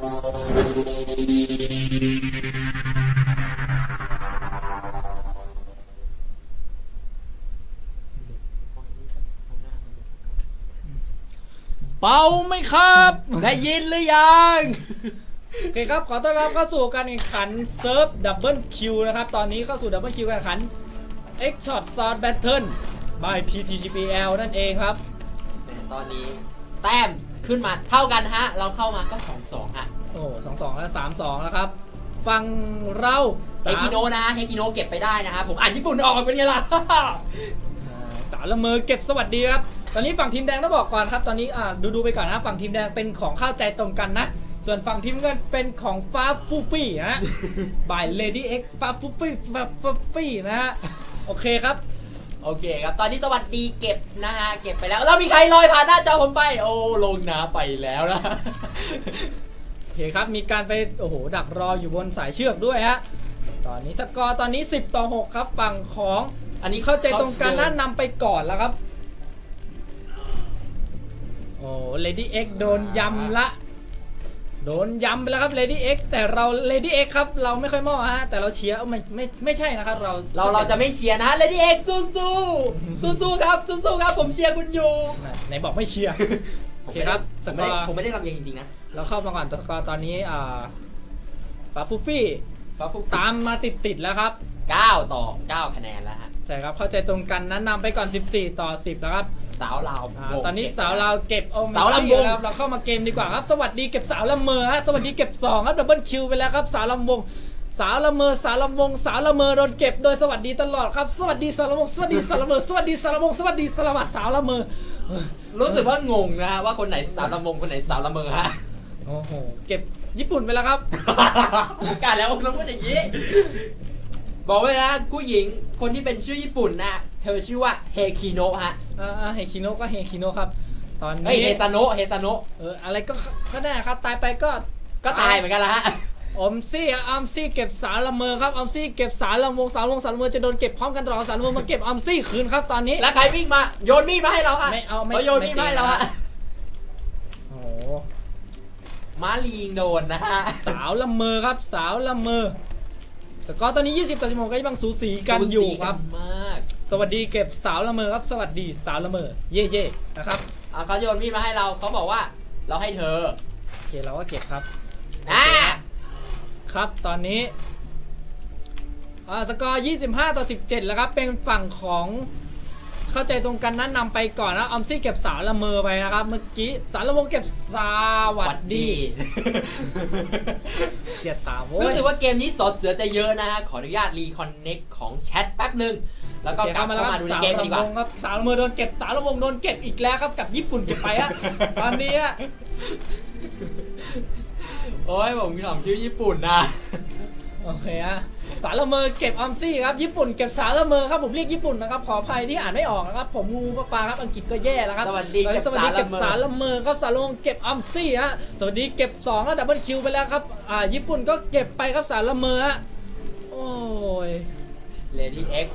เบาไหมครับ ได้ยินหรือยังโอเคครับ ขอต้อนรับเข้าสู่การแข่งขันเซิร์ฟดับเบิลคิวนะครับ ตอนนี้เข้าสู่ดับเบิลคิวการแข่งขัน X Shot Sword Battle by TTGPL นั่นเองครับ ตอนนี้แต้มขึ้นมาเท่ากันฮะ เราเข้ามาก็2อสองฮะ โอ้สองสองและสามสองแล้วครับ ฟังเราเฮสามกิโนะนะฮะเฮกิโนะเก็บไปได้นะฮะผมอ่านญี่ปุ่นออกเป็นไงล่ะอ่าสาวละเมอเก็บสวัสดีครับ ตอนนี้ฝั่งทีมแดงต้องบอกก่อนครับ ตอนนี้อ่าดูดูไปก่อนนะฝั่งทีมแดงเป็นของเข้าใจตรงกันนะ ส่วนฝั่งทีมเงินเป็นของฟ้าฟูฟี่นะบาย Lady X ฟ้าฟูฟี่ฟ้าฟูฟี่นะฮะโอเคครับโอเคครับ ตอนนี้สวัสดีเก็บนะฮะ เก็บไปแล้ว แล้วมีใครลอยผ่านหน้าจอผมไป โอ้ ลงน้ำไปแล้วนะโอเคครับ มีการไปโอ้โหดักรออยู่บนสายเชือกด้วยฮะ ตอนนี้สกอร์ตอนนี้ 10 ต่อ 6 ครับฝั่งของอันนี้เข้าใจตรงกันนะนำไปก่อนแล้วครับ โอ้ Lady X โดนยำละ โดนยำไปแล้วครับ Lady X แต่เรา Lady X ครับ เราไม่ค่อยมอฮะแต่เราเชียร์เอ้าไม่ไม่ไม่ใช่นะครับ เราเราเราจะไม่เชียร์นะเลดี้เอ็กสู้สู้สู้สู้ๆครับสู้สู้ๆครับผมเชียร์คุณอยู่ไหนบอกไม่เชียร์ โอเคครับผสมกไม่อได้ร์ผมไม่ได้รับเองจริงๆนะเราเข้ามาก่อนสกอร์ตอนนี้อ่าฟาฟูฟี่ครับผมตามมาติดติดๆแล้วครับ 9 ต่อ 9 คะแนนแล้วฮะใช่ครับเข้าใจตรงกันนั้นนำไปก่อน 14 ต่อ 10 แล้วครับสาวเราวอ่าตอนนี้สาวเราวเก็บโอมสาวลำวงครับเราเข้ามาเกมดีกว่าครับ สวัสดีเก็บสาวลำเมอฮะสวัสดีเก็บ2ครับดับเบิลคิวไปแล้วครับสาวลำวงสาวละเมอสาวลำวงสาวละเมอโดนเก็บโดยสวัสดีตลอดครับ สวัสดีสาวละวงสวัสดีสาวละเมอสวัสดีสาวละวงสวัสดีสาวละวะสาวละเมอเออ รู้สึกว่างงนะฮะว่าคนไหนสาวลำวงคนไหนสาวละเมอฮะโอ้โหเก็บญี่ปุ่นไปแล้วครับกาแล้วเราพูดอย่างนี้ บอกไว้นะผู้หญิงคนที่เป็นชื่อญี่ปุ่นนะเธอชื่อว่าเฮคิโนะฮะอ่าเฮคิโนะก็เฮคิโนะครับ ตอนเฮ้ยนี้เฮซาโนะเฮซาโนะเอออะไรก็ก็ได้ครับตายไปก็ก็ตายเหมือนกันละฮะ อมซี่อะอมซี่เก็บสารละเมอครับอมซี่เก็บสารละวงสารละวงสารละเมอจะโดนเก็บพร้อมกันตลอดสารละเมอมาเก็บอมซี่คืนครับตอนนี้แล้วใครวิ่งมาโยนมีดมาให้เราฮะไม่เอาไม่เขาโยนมีดมาให้เราฮะโอ้โหม้าลีงโดนนะฮะสาวละเมอครับสาวละเมอสกอร์ตอนนี้ 20ต่อ16ก็ยังสูสีกันอยู่ครับสูสีกันมากสวัสดีเก็บสาวละเมอครับ สวัสดีสาวละเมอเย่เย่นะครับอะเขาโยนมีดมาให้เราเขาบอกว่า เราให้เธอโอเคเราก็เก็บครับอ่า ครับ ตอนนี้อ่าสกอร์ 25 ต่อ 17 แล้วครับ เป็นฝั่งของเข้าใจตรงกันนั้นนำไปก่อนนะออมซี่เก็บสาวละเมอไปนะครับ เมื่อกี้สาวละวงเก็บสวัสดีเกียดตาโว้ยรู้สึกว่าเกมนี้สอดเสือจะเยอะนะฮะ ขออนุญาตรีคอนเน็กของแชทแป๊บหนึ่งแล้วก็โอเคกลับเข้ามาดูในเกมกันดีกว่าสาวละวงครับสาวละเมอโดนเก็บสาวละวงโดนเก็บอีกแล้วครับกับญี่ปุ่นเก็บไปฮะตอนนี้ฮะ โอ้ยผมถามชื่อญี่ปุ่นนะโอเคฮะสาวละเมอเก็บออมซี่ครับญี่ปุ่นเก็บสาวละเมอครับผมเรียกญี่ปุ่นนะครับขออภัยที่อ่านไม่ออกนะครับผมงูปลาปลาครับอังกฤษก็แย่แล้วครับสวัสดีตอนนี้เก็บสวัสดีเก็บสาสารรละละเมเมออครับสารละวงเก็บออมซี่ฮะสวัสดีเก็บ2แล้วดับเบิลคิวไปแล้วครับอ่าญี่ปุ่นก็เก็บไปครับสารละเมอฮะโอ้ยเลดี้เอ็ก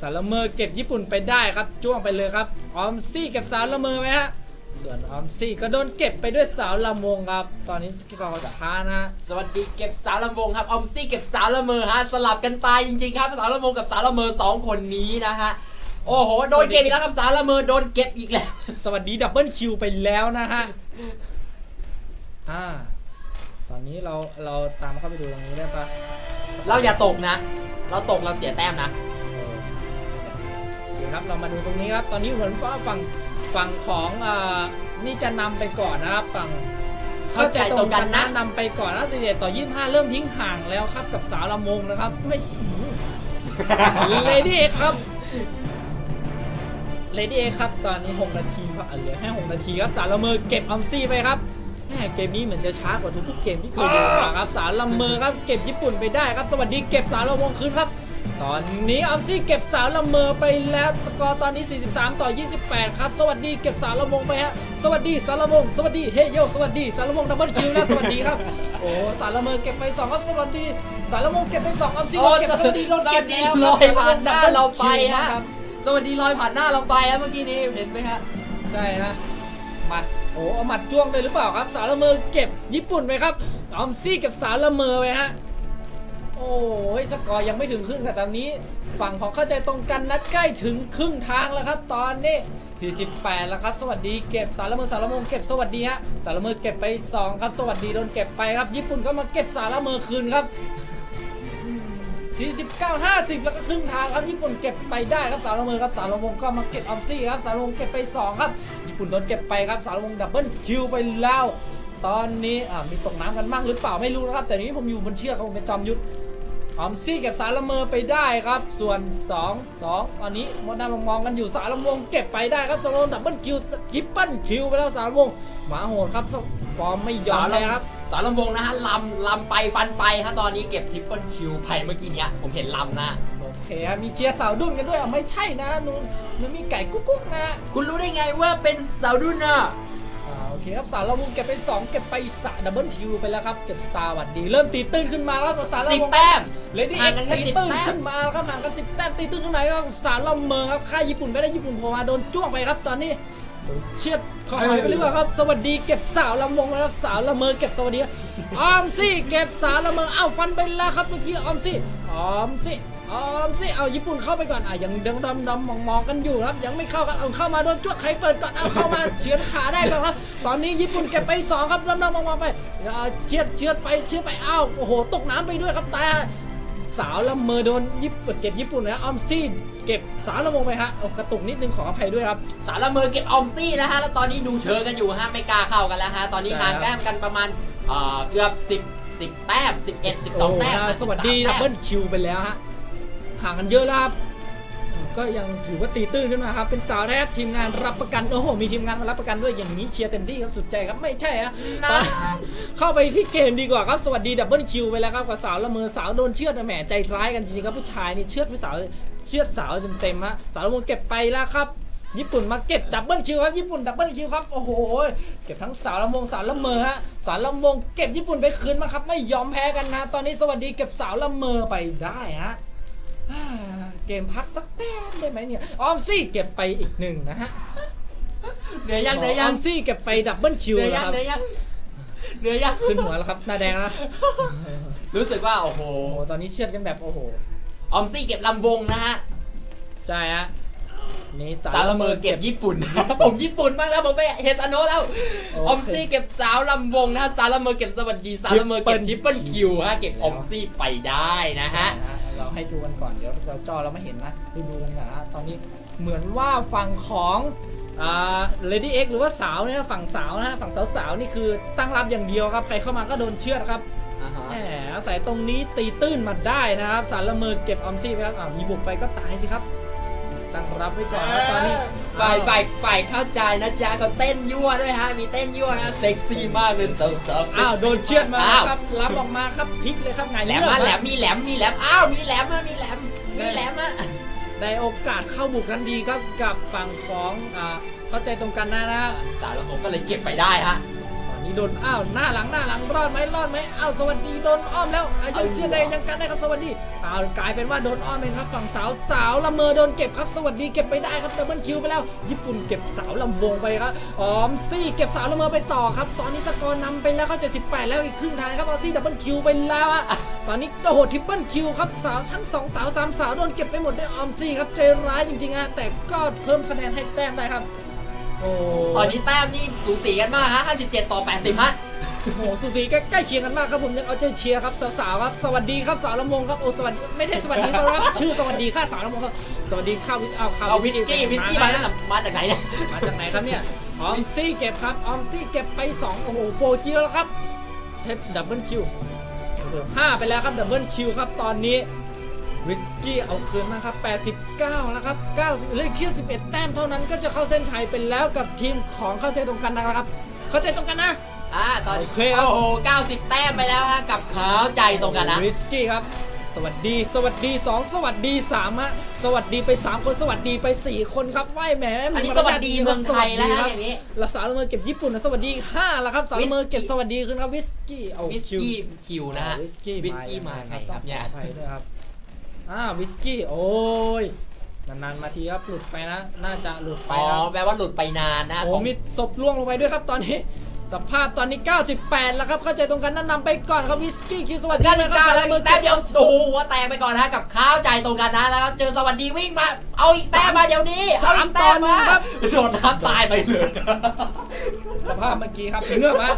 สารละเมอเก็บญี่ปุ่นไปได้ครับจ้วงไปเลยครับออมซี่เก็บสารละเมอไหมฮะ ส่วนออมซี่ก็โดนเก็บไปด้วยสาวละวงครับ ตอนนี้สกอร์ช้านะฮะสวัสดีเก็บสาวลำวงครับออมซี่เก็บสาวละเมอฮะสลับกันตายจริงๆครับสาวละวงกับสาวละเมอสองคนนี้นะฮะโอ้โหโดนเก็บอีกแล้วครับสาวละเมอโดนเก็บอีกแล้ว สวัสดีดับเบิลคิวไปแล้วนะฮะอ่าตอนนี้เราเราตามเข้าไปดูตรงนี้ได้ปะเราอย่าตกนะ เราตกเราเสียแต้มนะเออโอเคครับเรามาดูตรงนี้ครับ ตอนนี้เหมือนว่าฝั่ง ฝั่งของอนี่จะนำไปก่อนนะครับฝั่งเข้าใจตรงกันนะนำไปก่อนนะสิเดต่อ25เริ่มทิ้งห่างแล้วครับกับสาวละมงนะครับ ไม่เลดี้ครับเลดี้ครับตอนนี้ 6 นาทีพอเหลือแค่6นาทีครับสาวละเมอเก็บอัมซี่ไปครับแหมเกมนี้เหมือนจะช้ากว่าทุกๆเกมที่เคยดูมาครับสาวละเมอครับเก็บญี่ปุ่นไปได้ครับ สวัสดีเก็บสาวละมงคืนครับ ตอนนี้อัมซี่เก็บสาวละเมอไปแล้วสกอร์ตอนนี้ 43 ต่อ 28 ครับ สวัสดีเก็บสาวละมงไปฮะ สวัสดีสาวละมง สวัสดีเฮยโยสวัสดีสาวละมงดับเบิลคิวแล้วสวัสดีครับ โอ้สาวละเมอเก็บไปสองครับสวัสดีสาวละมงเก็บไปสองอัมซี่โอ้เก็บสวัสดีโดนเก็บแล้วสวัสดีลอยผ่านหน้าเราไปฮะครับสวัสดีลอยผ่านหน้าเราไปแล้วเมื่อกี้นี้เห็นไหมฮะใช่ฮะหมัดโอ้เอาหมัดจ้วงเลยหรือเปล่าครับ สารละเมอเก็บญี่ปุ่นไปครับออมซี่เก็บสารละเมอไปฮะ โอ้ยสกอร์ยังไม่ถึงครึ่งแต่ตอนนี้ ฝั่งของเข้าใจตรงกันนะใกล้ถึงครึ่งทางแล้วครับ ตอนนี้48แล้วครับ สวัสดีเก็บสารละเมอสารละเมอเก็บสวัสดีฮะสารละเมอเก็บไป 2 ครับ สวัสดีโดนเก็บไปครับ ญี่ปุ่นก็มาเก็บสารละเมอคืนครับ49 50 แล้วก็ครึ่งทางครับญี่ปุ่นเก็บไปได้ครับสารละเมอครับสารละวงก็มาเก็บออมซี่ครับสารละวงเก็บไป 2 ครับ ญี่ปุ่นโดนเก็บไปครับสารละวงดับเบิลคิวไปแล้ว ตอนนี้อ่ามีตกน้ำกันบ้างหรือเปล่าไม่รู้นะครับ แต่นี้ผมอยู่บนเชือกครับผมเป็นจอมยุทธ ออมซี่เก็บสารละเมอไปได้ครับ ส่วน 2 2 ตอนนี้มดน้ำมองกันอยู่สารละวงเก็บไปได้ครับสารละวงดับเบิลคิวกิปเปิลคิวไปแล้วสารละวงหมาโหดครับฟอร์มไม่ยอมเลยครับสารลำวงนะฮะลำลำไปฟันไปฮะตอนนี้เก็บทริปเปิลคิวไปเมื่อกี้เนี้ยผมเห็นลำนะโอเคครับมีเชียร์สาวดุนกันด้วยอะไม่ใช่นะนู่นนู่นมีไก่กุ๊กกุ๊กนะ คุณรู้ได้ไงว่าเป็นสาวดุนน่ะอ่าโอ เคครับสารละวงเก็บไป 2 เก็บไปสะดับเบิลคิวไปแล้วครับ เก็บสวัสดี เริ่มตีตื้นขึ้นมาแล้วสารละสิบวงแต้มเลดี้ห่าเอ็งกกันแค่ตี10ตื้นแต้มขึ้นมาแล้วครับห่างกัน 10 แต้มตีตื้นขึ้นมาครับสารละเมอครับค่ายญี่ปุ่นไม่ได้ญี่ปุ่นโผล่มาโดนจ้วงไปครับตอนนี้เชียดขอหอยไปหรือเปล่าครับ สวัสดีเก็บสาวลำวงแล้วครับสาวละเมอเก็บสวัสดีออมซี่เก็บสาวละเมอเอ้าฟันไปแล้วครับเมื่อกี้ออมซี่ออมซี่ ออมซี่เอาญี่ปุ่นเข้าไปก่อนอะยังดำดำดำมองมองกันอยู่ครับ ยังไม่เข้าครับเอาเข้ามาโดนจ้วงใครเปิดก่อนเอาเข้ามาเฉือนขาได้ก่อนครับ ตอนนี้ญี่ปุ่นเก็บไปสองครับดำดำมองมองไปอ่าเชียดเชียดไปเชียดไปอ้าวโอ้โหตกน้ำไปด้วยครับตายสาวละเมอโดนญี่ปุ่นเก็บญี่ปุ่นนะออมซี่เก็บสาวละมงไปฮะเอากระตุกนิดนึงขออภัยด้วยครับ สารละเมอเก็บออมซี่นะฮะแล้วตอนนี้ดูเชิงกันอยู่ฮะไม่กล้าเข้ากันแล้วฮะตอนนี้ใช่ห่างครับแต้มกันประมาณเอ่อเกือบ10 10แต้ม11 12 แต้มโอ้นะสวัสดี13ดับเบิลแต้มคิวไปแล้วฮะ ห่างกันเยอะแล้วครับก็ยังถือว่าตีตื้นขึ้นมาครับ เป็นสาวแรกทีมงานรับประกัน โอ้โห มีทีมงานมารับประกันด้วยอย่างนี้เชียร์เต็มที่ครับสุดใจครับไม่ใช่ฮะนะเข้าไปที่เกมดีกว่าครับ สวัสดีดับเบิลคิวไปแล้วครับกับสาวละเมอสาวโดนเชือดนะแหมใจร้ายกันจริงๆครับผู้ชายนี่เชือดผู้สาวเชือดสาวเต็มๆฮะสาวละเมอเก็บไปแล้วครับญี่ปุ่นมาเก็บดับเบิลคิวครับญี่ปุ่นดับเบิลคิวครับโอ้โหเก็บทั้งสาวละมงสาวละเมอฮะสาวละมงเก็บญี่ปุ่นไปคืนมาครับไม่ยอมแพ้กันนะ ตอนนี้สวัสดีเก็บสาวละเมอไปได้ฮะอ่า เกมพักสักแป๊บได้ไหมเนี่ย ออมซี่เก็บไปอีกหนึ่งนะฮะเหนื่อยยังเหนื่อยอยัองมซี่เก็บไปดับเบิลคิวเหนื่อยแล้วยังครับ เหนื่อยยังเหนื่อยยังขึ้นหัวแล้วครับหน้าแดงนะรู้สึกว่าโอ้โห โอ้โหตอนนี้เชือดกันแบบโอ้โห ออมซี่เก็บลำวงนะฮะ ใช่ฮะนี่สาวละเมอเก็บญี่ปุ่น ผมญี่ปุ่นมากแล้วผมไปเฮซาโนะแล้วโอออมเคซี่เก็บสาวลำวงนะฮะสาวละเมอเก็บสวัสดีสาวละเมอเก็บทริปเปิลคิวฮะเก็บออมซี่ไปได้นะฮะ ใช่ เราให้ดูกันก่อนเดี๋ยวเราจอเราไม่เห็นนะไปดูกันก่อนนะตอนนี้เหมือนว่าฝั่งของอ่า Lady X หรือว่าสาวเนี่ยฝั่งสาวนะฮะฝั่งสาวๆนี่คือตั้งรับอย่างเดียวครับ ใครเข้ามาก็โดนเชือดครับอ่าฮะแหมอาศัยตรงนี้ตีตื้นมาได้นะครับ สารละเมอเก็บออมซี่ไปครับอ่ามีบุกไปก็ตายสิครับตั้ง รับไว้ก่อนครับตอนนี้ฝ่ายฝ่ายฝ่ายเข้าใจนะจ๊ะเขาเต้นยั่วด้วยฮะมีเต้นยั่วนะเซ็กซี่มากเลยสาวๆอ้าวโดนเชือดมาอ้าวครับรับออกมาครับพลิกเลยครับไงแหลมเลือกมาครับแหลมมีแหลมมีแหลมอ้าวมีแหลมมามีแหลมมีแหลมมาได้โอกาสเข้าบุกทันทีครับกับฝั่งของอ่าเข้าใจตรงกันนะนะครับสารผมก็เลยเก็บไปได้ฮะตอ นี้โดนอ้าวหน้าหลังหน้าหลังรอดไหมรอดไหมอ้าวสวัสดีโดนอ้อมแล้วอายุเชื่อได้ยังกันได้ครับสวัสดีอ้าวกลายเป็นว่าโดนอ้อมเองครับฝั่งสาวสาวละเมอโดนเก็บครับสวัสดีเก็บไปได้ครับดับเบิลคิวไปแล้ว ญี่ปุ่นเก็บสาวลำวงไปครับออมซี่เก็บสาวละเมอไปต่อครับ ตอนนี้สกอร์นำไปแล้วเขา78 แล้วอีกครึ่งทางครับออซี่ดับเบิลคิวไปแล้วอะตอนนี้โอ้โหทริปเปิลคิวครับสาวทั้งสองสาวสามสาวโดนเก็บไปหมดด้วยออมซี่ครับใจร้ายจริงๆอะแต่ก็เพิ่มคะแนนให้แต้มได้ครับ โอ้ตอนนี้แต้มนี่สูสีกันมากฮะ57 ต่อ 80 ฮะ โอ้โหสูสีใกล้เคียงกันมากครับผมยังเอาใจเชียร์ครับสาวๆครับสวัสดีครับสาวละมงครับโอ้สวัสดีไม่ได้สวัสดีครับชื่อสวัสดีค่ะสาวละมงครับสวัสดีข้าววิสเอาข้าวเอาวิสกี้วิสกี้มาจากมาจากไหนเนี่ย มาจากไหนครับเนี่ยออมซี่เก็บครับออมซี่เก็บไปสองโอ้โหโฟร์คิวแล้วครับเทปดับเบิลคิวโอ้โหห้าไปแล้วครับดับเบิลคิวครับตอนนี้ วิสกี้เอาคืนมาครับ 89 แล้วครับ90เหลยแค่11 แต้มเท่านั้นก็จะเข้าเส้นชัยเป็นแล้วกับทีมของเข้าใจตรงกันนะครับ เข้าใจตรงกันนะอ่าตอนโอเคครับโอ้โห90 แต้มไปแล้วฮะกับขาวใจตรงกันนะวิสกี้ครับ สวัสดี สวัสดี 2 สวัสดี3ฮะสวัสดีไป 3 คนสวัสดีไป 4 คนครับไหวแหมอันนี้มีสมารวัสยาทดีครับเมืองไทยแล้วฮะสสอย่างนี้แล้วสารเมอเก็บญี่ปุ่นนะสวัสดี5แล้วครับสารเมอเก็บวิสกี้สวัสดีขึ้นครับวิสกี้เอาวิสคิวกี้คิวนะฮะวิสกี้วิสกี้มาไงต้คอรับขเนี่ยออภัยด้วยครับ อ่าวิสกี้โอ้ยนานๆมาทีครับหลุดไปนะ น่าจะหลุดไปอ๋อนะแปลว่าหลุดไปนานนะโอ้ของมีศพล่วงลงไปด้วยครับตอนนี้สภาพตอนนี้ 98 แล้วครับ เข้าใจตรงกันนั่นนำไปก่อนครับวิสกี้คิวสวัสดีก้านะเก้าคแล้รัวบอีกแต้มเดียวโอ้โหหัวแตกไปก่อนนะกับข้าวใจตรงกันนะแล้วก็เจอสวัสดีวิ่งมา เอาอีกแต้มมาเดี๋ยวนี้เอาอีกแต้มมาโดนน้ำตายไปเลย สภาพเมื่อกี้ครับเงือบฮะ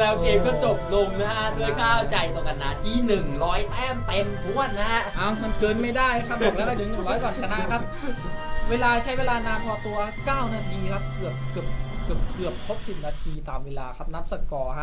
แล้วเกมก็จบลงนะฮะด้วยข้าวใจต่อกันนะที่ 100 แต้มเต็มทวนนะฮะเอามันเกินไม่ได้ครับบอกแล้วถึง 100 ก่อนชนะครับ เวลาใช้เวลานานพอตัว 9 นาทีครับ เกือบเกือบเกือบเกือบครบ 10 นาทีตามเวลาครับนับสกอร์ฮะ